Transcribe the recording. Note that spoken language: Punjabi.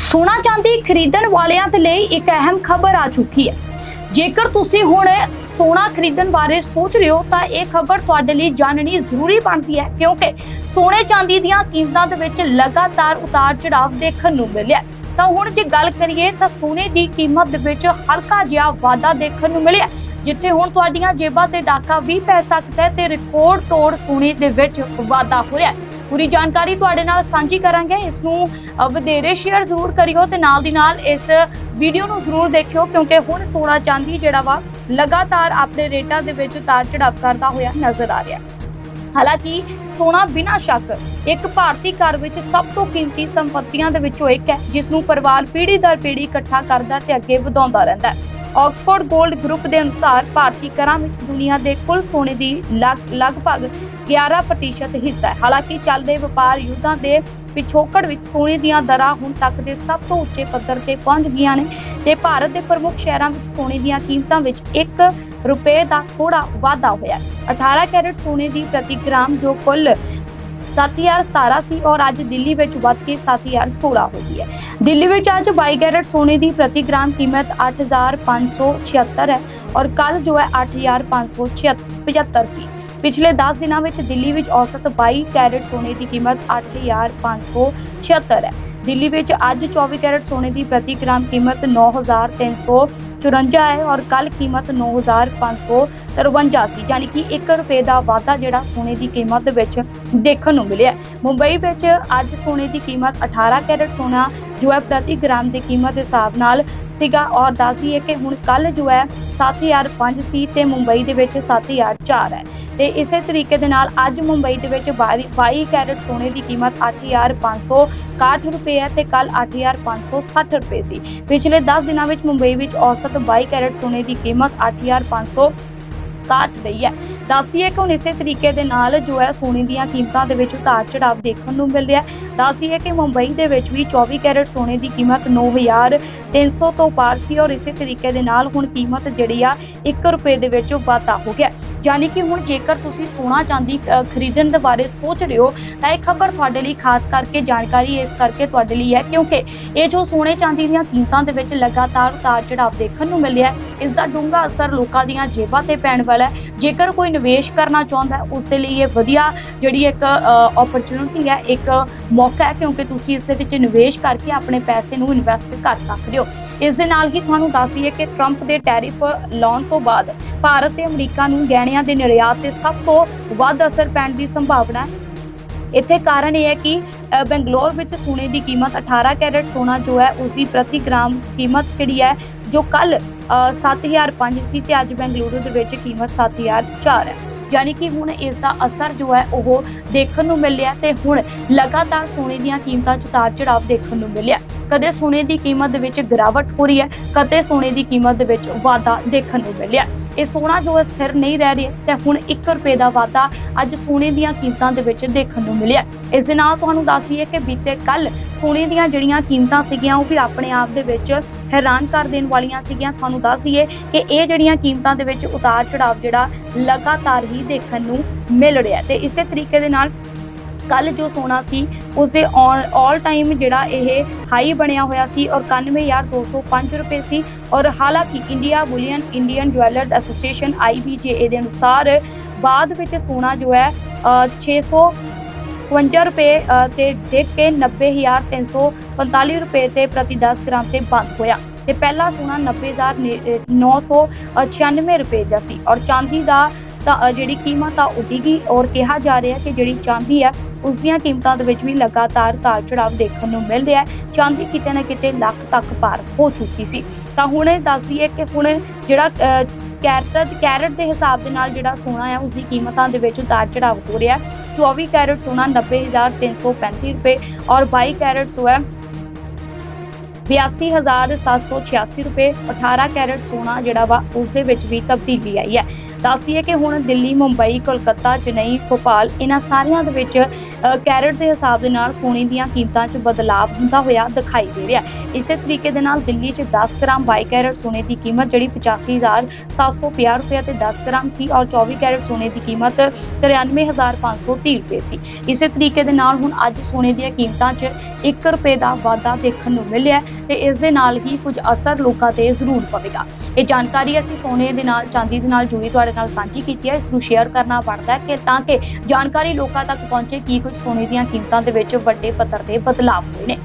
ਸੋਨਾ ਚਾਂਦੀ ਖਰੀਦਣ ਵਾਲਿਆਂ ਦੇ ਲਈ ਇੱਕ ਅਹਿਮ ਖਬਰ ਆ ਚੁੱਕੀ ਹੈ। ਜੇਕਰ ਤੁਸੀਂ ਹੁਣ ਸੋਨਾ ਖਰੀਦਣ ਬਾਰੇ ਸੋਚ ਰਹੇ ਹੋ, ਤਾਂ ਇਹ ਖਬਰ ਤੁਹਾਡੇ ਲਈ ਜਾਣਨੀ ਜ਼ਰੂਰੀ ਬਣਦੀ ਹੈ, ਕਿਉਂਕਿ ਸੋਨੇ ਚਾਂਦੀ ਦੀਆਂ ਕੀਮਤਾਂ ਦੇ ਵਿੱਚ ਲਗਾਤਾਰ ਉਤਾਰ ਚੜਾਵ ਦੇਖਣ ਨੂੰ ਮਿਲਿਆ ਤਾਂ ਹੁਣ ਜੇ ਗੱਲ ਕਰੀਏ, ਤਾਂ ਸੋਨੇ ਦੀ ਕੀਮਤ ਦੇ ਵਿੱਚ ਹਲਕਾ ਜਿਹਾ ਵਾਧਾ ਦੇਖਣ ਨੂੰ ਮਿਲਿਆ ਜਿੱਥੇ ਹੁਣ ਤੁਹਾਡੀਆਂ ਜੇਬਾਂ ਤੇ ਡਾਕਾ ਵੀ ਪੈ ਸਕਦਾ ਹੈ ਤੇ ਰਿਕਾਰਡ ਤੋੜ ਸੋਨੇ ਦੇ ਵਿੱਚ ਵਾਧਾ ਹੋਇਆ ਹੈ। ਪੂਰੀ ਜਾਣਕਾਰੀ ਤੁਹਾਡੇ ਨਾਲ ਸਾਂਝੀ ਕਰਾਂਗੇ। ਇਸ ਨੂੰ ਵਧੇਰੇ ਸ਼ੇਅਰ ਜ਼ਰੂਰ ਕਰਿਓ ਤੇ ਨਾਲ ਦੀ ਨਾਲ ਇਸ ਵੀਡੀਓ ਨੂੰ ਜ਼ਰੂਰ ਦੇਖਿਓ ਕਿਉਂਕਿ ਹੁਣ ਸੋਨਾ ਚਾਂਦੀ ਜਿਹੜਾ ਵਾ, ਲਗਾਤਾਰ ਆਪਣੇ ਰੇਟਾਂ ਦੇ ਵਿੱਚ ਉਤਾਰ ਚੜਾਅ ਕਰਦਾ ਹੋਇਆ ਨਜ਼ਰ ਆ ਰਿਹਾ ਹਾਲਾਂਕਿ ਸੋਨਾ ਬਿਨਾਂ ਸ਼ੱਕ ਇੱਕ ਭਾਰਤੀ ਘਰ ਵਿੱਚ ਸਭ ਤੋਂ ਕੀਮਤੀ ਸੰਪਤੀਆਂ ਦੇ ਵਿੱਚੋਂ ਇੱਕ ਹੈ, ਜਿਸ ਨੂੰ ਪਰਿਵਾਰ ਪੀੜ੍ਹੀ ਦਰ ਪੀੜ੍ਹੀ ਇਕੱਠਾ ਕਰਦਾ ਤੇ ਅੱਗੇ ਵਧਾਉਂਦਾ ਰਹਿੰਦਾ ਹੈ। ਆਕਸਫੋਰਡ 골ਡ ਗਰੁੱਪ ਦੇ ਅਨੁਸਾਰ ਭਾਰਤੀ ਘਰਾਂ ਵਿੱਚ ਦੁਨੀਆ ਦੇ ਕੁੱਲ ਸੋਨੇ ਦੀ ਲਗ- ਲਗਭਗ 11% ਹਿੱਸਾ ਹੈ। ਹਾਲਾਂਕਿ ਚੱਲਦੇ ਵਪਾਰ ਯੁੱਧਾਂ ਦੇ ਪਿਛੋਕੜ ਵਿੱਚ ਸੋਨੇ ਦੀਆਂ ਦਰਾਂ ਹੁਣ ਤੱਕ ਦੇ ਸਭ ਤੋਂ ਉੱਚੇ ਪੱਧਰ ਤੇ ਪਹੁੰਚ ਗਈਆਂ ਨੇ ਤੇ ਭਾਰਤ ਦੇ ਪ੍ਰਮੁੱਖ ਸ਼ਹਿਰਾਂ ਵਿੱਚ ਸੋਨੇ ਦੀਆਂ ਕੀਮਤਾਂ ਵਿੱਚ 1 ਰੁਪਏ ਦਾ ਥੋੜਾ ਵਾਧਾ ਹੋਇਆ ਹੈ। 18 ਕੈਰਟ ਸੋਨੇ ਦੀ ਪ੍ਰਤੀ ਗ੍ਰਾਮ, ਜੋ ਕੁੱਲ 7017 ਸੀ ਔਰ ਅੱਜ ਦਿੱਲੀ ਵਿੱਚ ਵੱਧ ਕੇ 7016 ਹੋ ਗਈ ਹੈ। ਦਿੱਲੀ ਵਿੱਚ ਅੱਜ 22 ਕੈਰਟ ਸੋਨੇ ਦੀ ਪ੍ਰਤੀ ਗ੍ਰਾਮ ਕੀਮਤ 8576 ਹੈ ਔਰ ਕੱਲ ਜੋ ਹੈ 8575 ਸੀ। ਪਿਛਲੇ 10 ਦਿਨਾਂ ਵਿੱਚ ਦਿੱਲੀ ਵਿੱਚ ਔਸਤ 22 ਕੈਰਟ ਸੋਨੇ ਦੀ ਕੀਮਤ 8576 ਹੈ। ਦਿੱਲੀ ਵਿੱਚ ਅੱਜ 24 ਕੈਰਟ ਸੋਨੇ ਦੀ ਪ੍ਰਤੀ ਗ੍ਰਾਮ ਕੀਮਤ 9354 ਹੈ ਔਰ ਕੱਲ ਕੀਮਤ 9553 ਸੀ ਯਾਨੀ ਕਿ 1 ਰੁਪਏ ਦਾ ਵਾਧਾ ਜਿਹੜਾ ਸੋਨੇ ਦੀ ਕੀਮਤ ਵਿੱਚ ਦੇਖਣ ਨੂੰ ਮਿਲਿਆ ਮੁੰਬਈ ਵਿੱਚ ਅੱਜ ਸੋਨੇ ਦੀ ਕੀਮਤ 18 ਕੈਰਟ ਸੋਨਾ, ਜੋ ਹੈ ਪ੍ਰਤੀ ਗ੍ਰਾਮ ਦੀ ਕੀਮਤ ਦੇ ਹਿਸਾਬ ਨਾਲ ਸੀਗਾ ਔਰ ਦੱਸਦੀ ਹੈ ਕਿ ਹੁਣ ਕੱਲ ਜੋ ਹੈ 7005 ਸੀ ਤੇ ਮੁੰਬਈ ਦੇ ਵਿੱਚ 7004 ਹੈ। ਤੇ ਇਸੇ ਤਰੀਕੇ ਦੇ ਨਾਲ ਅੱਜ ਮੁੰਬਈ ਦੇ ਵਿੱਚ 22 ਕੈਰਟ ਸੋਨੇ ਦੀ ਕੀਮਤ 8561 ਰੁਪਏ ਹੈ ਤੇ ਕੱਲ 8560 ਰੁਪਏ ਸੀ। ਪਿਛਲੇ 10 ਦਿਨਾਂ ਵਿੱਚ ਮੁੰਬਈ ਵਿੱਚ ਔਸਤ 22 ਕੈਰਟ ਸੋਨੇ ਦੀ ਕੀਮਤ 8500 ਕਾਟ ਰਹੀ ਹੈ। ਦੱਸੀਏ ਕਿ ਹੁਣ ਇਸੇ ਤਰੀਕੇ ਦੇ ਨਾਲ ਜੋ ਹੈ ਸੋਨੇ ਦੀਆਂ ਕੀਮਤਾਂ ਦੇ ਵਿੱਚ ਉਤਾਰ ਚੜਾਅ ਦੇਖਣ ਨੂੰ ਮਿਲ ਰਿਹਾ ਹੈ। ਦੱਸੀਏ ਕਿ ਮੁੰਬਈ ਦੇ ਵਿੱਚ ਵੀ 24 ਕੈਰਟ ਸੋਨੇ ਦੀ ਕੀਮਤ 9300 ਤੋਂ ਪਾਰ ਸੀ ਔਰ ਇਸੇ ਤਰੀਕੇ ਦੇ ਨਾਲ ਹੁਣ ਕੀਮਤ ਜਿਹੜੀ ਆ 1 ਰੁਪਏ ਦੇ ਵਿੱਚ ਵਾਧਾ ਹੋ ਗਿਆ ਯਾਨੀ ਕਿ ਹੁਣ ਜੇਕਰ ਤੁਸੀਂ ਸੋਨਾ ਚਾਂਦੀ ਖਰੀਦਣ ਦੇ ਬਾਰੇ ਸੋਚ ਰਹੇ ਹੋ, ਤਾਂ ਇਹ ਖਬਰ ਤੁਹਾਡੇ ਲਈ ਖਾਸ ਕਰਕੇ ਜਾਣਕਾਰੀ ਇਸ ਕਰਕੇ ਤੁਹਾਡੇ ਲਈ ਹੈ, ਕਿਉਂਕਿ ਇਹ ਜੋ ਸੋਨੇ ਚਾਂਦੀ ਦੀਆਂ ਕੀਮਤਾਂ ਦੇ ਵਿੱਚ ਲਗਾਤਾਰ ਉਤਾਰ ਚੜਾਵ ਦੇਖਣ ਨੂੰ ਮਿਲਿਆ ਇਸ ਦਾ ਡੂੰਘਾ ਅਸਰ ਲੋਕਾਂ ਦੀਆਂ ਜੇਬਾਂ ਤੇ ਪੈਣ ਵਾਲਾ ਹੈ। ਜੇਕਰ ਕੋਈ ਨਿਵੇਸ਼ ਕਰਨਾ ਚਾਹੁੰਦਾ ਹੈ ਉਸ ਦੇ ਲਈ ਇਹ ਵਧੀਆ ਜਿਹੜੀ ਇੱਕ ਓਪਰਚੁਨਿਟੀ ਹੈ, ਇੱਕ ਮੌਕਾ ਹੈ, ਕਿਉਂਕਿ ਤੁਸੀਂ ਇਸ ਦੇ ਵਿੱਚ ਨਿਵੇਸ਼ ਕਰਕੇ ਆਪਣੇ ਪੈਸੇ ਨੂੰ ਇਨਵੈਸਟ ਕਰ ਸਕਦੇ ਹੋ। ਇਸ ਦੇ ਨਾਲ ਹੀ ਤੁਹਾਨੂੰ ਦੱਸ ਦਈਏ ਕਿ ਟਰੰਪ ਦੇ ਟੈਰਿਫ ਲਾਉਣ ਤੋਂ ਬਾਅਦ ਭਾਰਤ ਤੇ ਅਮਰੀਕਾ ਨੂੰ ਗਹਿਣਿਆਂ ਦੇ ਨਿਰਯਾਤ ਤੇ ਸਭ ਤੋਂ ਵੱਧ ਅਸਰ ਪੈਣ ਦੀ ਸੰਭਾਵਨਾ ਹੈ। ਇੱਥੇ ਕਾਰਨ ਇਹ ਹੈ ਕਿ ਬੰਗਲੌਰ ਵਿੱਚ ਸੋਨੇ ਦੀ ਕੀਮਤ 18 ਕੈਰਟ, ਸੋਨਾ ਜੋ ਹੈ ਉਸ ਦੀ ਪ੍ਰਤੀ ਗ੍ਰਾਮ ਕੀਮਤ ਜਿਹੜੀ ਹੈ, ਜੋ ਕੱਲ 7005 ਸੀ ਤੇ ਅੱਜ ਬੰਗਲੁਰੂ ਦੇ ਵਿੱਚ ਕੀਮਤ 7004 ਹੈ। ਯਾਨੀ ਕਿ ਹੁਣ ਇਸ ਦਾ ਅਸਰ ਜੋ ਹੈ ਉਹ ਦੇਖਣ ਨੂੰ ਮਿਲਿਆ ਤੇ ਹੁਣ ਲਗਾਤਾਰ ਸੋਨੇ ਦੀਆਂ ਕੀਮਤਾਂ 'ਚ ਉਤਾਰ ਚੜਾਵ ਦੇਖਣ ਨੂੰ ਮਿਲਿਆ। ਕਦੇ ਸੋਨੇ ਦੀ ਕੀਮਤ ਦੇ ਵਿੱਚ ਗਿਰਾਵਟ ਹੋ ਰਹੀ ਹੈ, ਕਦੇ ਸੋਨੇ ਦੀ ਕੀਮਤ ਦੇ ਵਿੱਚ ਵਾਧਾ ਦੇਖਣ ਨੂੰ ਮਿਲਿਆ। ਇਹ ਸੋਨਾ ਜੋ ਸਥਿਰ ਨਹੀਂ ਰਹਿ ਰਿਹਾ ਤੇ ਹੁਣ 1 ਰੁਪਏ ਦਾ ਵਾਧਾ ਅੱਜ ਸੋਨੇ ਦੀਆਂ ਕੀਮਤਾਂ ਦੇ ਵਿੱਚ ਦੇਖਣ ਨੂੰ ਮਿਲਿਆ। ਇਸ ਦੇ ਨਾਲ ਤੁਹਾਨੂੰ ਦੱਸ ਦਈਏ ਕਿ ਬੀਤੇ ਕੱਲ ਸੋਨੇ ਦੀਆਂ ਜਿਹੜੀਆਂ ਕੀਮਤਾਂ ਸੀਗੀਆਂ, ਉਹ ਵੀ ਆਪਣੇ ਆਪ ਦੇ ਵਿੱਚ ਹੈਰਾਨ ਕਰ ਦੇਣ ਵਾਲੀਆਂ ਸੀਗੀਆਂ। ਤੁਹਾਨੂੰ ਦੱਸ ਦਈਏ ਕਿ ਇਹ ਜਿਹੜੀਆਂ ਕੀਮਤਾਂ ਦੇ ਵਿੱਚ ਉਤਾਰ ਚੜਾਵ ਜਿਹੜਾ ਲਗਾਤਾਰ ਹੀ ਦੇਖਣ ਨੂੰ ਮਿਲ ਰਿਹਾ ਤੇ ਇਸੇ ਤਰੀਕੇ ਦੇ ਨਾਲ ਕੱਲ ਜੋ ਸੋਨਾ ਸੀ ਉਸ ਦੇ ਆਲ ਟਾਈਮ ਜਿਹੜਾ ਇਹ ਹਾਈ ਬਣਿਆ ਹੋਇਆ ਸੀ ਔਰ 91205 ਰੁਪਏ ਸੀ ਔਰ ਹਾਲਾਂਕਿ India bullion Indian jewellers association IBJA ਦੇ ਅਨੁਸਾਰ ਬਾਅਦ ਵਿੱਚ ਸੋਨਾ ਜੋ ਹੈ ਅ, 652 ਰੁਪਏ ਤੇ ਦੇਖ ਕੇ 90345 ਰੁਪਏ ਤੇ ਪ੍ਰਤੀ 10 ਗ੍ਰਾਮ ਤੇ ਬੰਦ ਹੋਇਆ। ਤੇ ਪਹਿਲਾ ਸੋਨਾ 90996 ਰੁਪਏ ਦਾ ਸੀ ਔਰ ਚਾਂਦੀ ਦਾ ਤਾਂ ਜਿਹੜੀ ਕੀਮਤ ਆ ਉਹ ਡਿੱਗੀ ਔਰ ਕਿਹਾ ਜਾ ਰਿਹਾ ਕਿ ਜਿਹੜੀ ਚਾਂਦੀ ਹੈ ਉਸ ਦੀਆਂ ਕੀਮਤਾਂ ਦੇ ਵਿੱਚ ਵੀ ਲਗਾਤਾਰ ਤਾਰ ਚੜਾਵ ਦੇਖਣ ਨੂੰ ਮਿਲ ਰਿਹਾ ਹੈ। ਚਾਂਦੀ ਕਿਤੇ ਨਾ ਕਿਤੇ ਲੱਖ ਤੱਕ ਪਾਰ ਹੋ ਚੁੱਕੀ ਸੀ। ਤਾਂ ਹੁਣ ਇਹ ਦੱਸ ਦਈਏ ਕਿ ਹੁਣ ਜਿਹੜਾ ਕੈਰਟ ਕੈਰਟ ਦੇ ਹਿਸਾਬ ਦੇ ਨਾਲ ਜਿਹੜਾ ਸੋਨਾ ਹੈ ਉਸ ਦੀ ਕੀਮਤਾਂ ਦੇ ਵਿੱਚ ਉਤਾਰ ਚੜਾਵ ਹੋ ਰਿਹਾ ਹੈ। 24 ਕੈਰਟ ਸੋਨਾ 90335 ਰੁਪਏ ਔਰ 22 ਕੈਰਟ ਸੋ ਹੈ 82786 ਰੁਪਏ। 18 ਕੈਰਟ ਸੋਨਾ ਜਿਹੜਾ ਵਾ, ਉਸ ਦੇ ਵਿੱਚ ਵੀ ਤਬਦੀਲੀ ਆਈ ਹੈ। ਦੱਸੀਏ ਕਿ ਹੁਣ ਦਿੱਲੀ ਮੁੰਬਈ ਕੋਲਕਾਤਾ ਚੇਨਈ ਭੋਪਾਲ ਇਹਨਾਂ ਸਾਰਿਆਂ ਦੇ ਵਿੱਚ ਕੈਰਟ ਦੇ ਹਿਸਾਬ ਦੇ ਨਾਲ ਸੋਨੇ ਦੀਆਂ ਕੀਮਤਾਂ 'ਚ ਬਦਲਾਅ ਹੁੰਦਾ ਹੋਇਆ ਦਿਖਾਈ ਦੇ ਰਿਹਾ ਇਸੇ ਤਰੀਕੇ ਦੇ ਨਾਲ ਦਿੱਲੀ 'ਚ 10 ਗ੍ਰਾਮ 22 ਕੈਰਟ ਸੋਨੇ ਦੀ ਕੀਮਤ ਜਿਹੜੀ 85750 ਰੁਪਏ ਤੇ 10 ਗ੍ਰਾਮ ਸੀ ਔਰ 24 ਕੈਰਟ ਸੋਨੇ ਦੀ ਕੀਮਤ 93530 ਰੁਪਏ ਸੀ। ਇਸੇ ਤਰੀਕੇ ਦੇ ਨਾਲ ਹੁਣ ਅੱਜ ਸੋਨੇ ਦੀਆਂ ਕੀਮਤਾਂ 'ਚ 1 ਰੁਪਏ ਦਾ ਵਾਧਾ ਦੇਖਣ ਨੂੰ ਮਿਲਿਆ ਹੈ ਤੇ ਇਸ ਦੇ ਨਾਲ ਹੀ ਕੁਝ ਅਸਰ ਲੋਕਾਂ ਤੇ ਜ਼ਰੂਰ ਪਵੇਗਾ। ਇਹ ਜਾਣਕਾਰੀ ਅਸੀਂ ਸੋਨੇ ਦੇ ਨਾਲ, ਚਾਂਦੀ ਦੇ ਨਾਲ ਜੁੜੀ ਤੁਹਾਡੇ ਨਾਲ ਸਾਂਝੀ ਕੀਤੀ ਹੈ। ਇਸ ਨੂੰ ਸ਼ੇਅਰ ਕਰਨਾ ਬਣਦਾ ਹੈ ਕਿ ਤਾਂ ਕਿ ਜਾਣਕਾਰੀ ਲੋਕਾਂ ਤੱਕ ਪਹੁੰਚੇ, ਕੀ ਸੋਨੇ ਦੀਆਂ ਕੀਮਤਾਂ ਦੇ ਵਿੱਚ ਵੱਡੇ ਪੱਧਰ ਤੇ ਬਦਲਾਅ ਹੋਏ ਨੇ।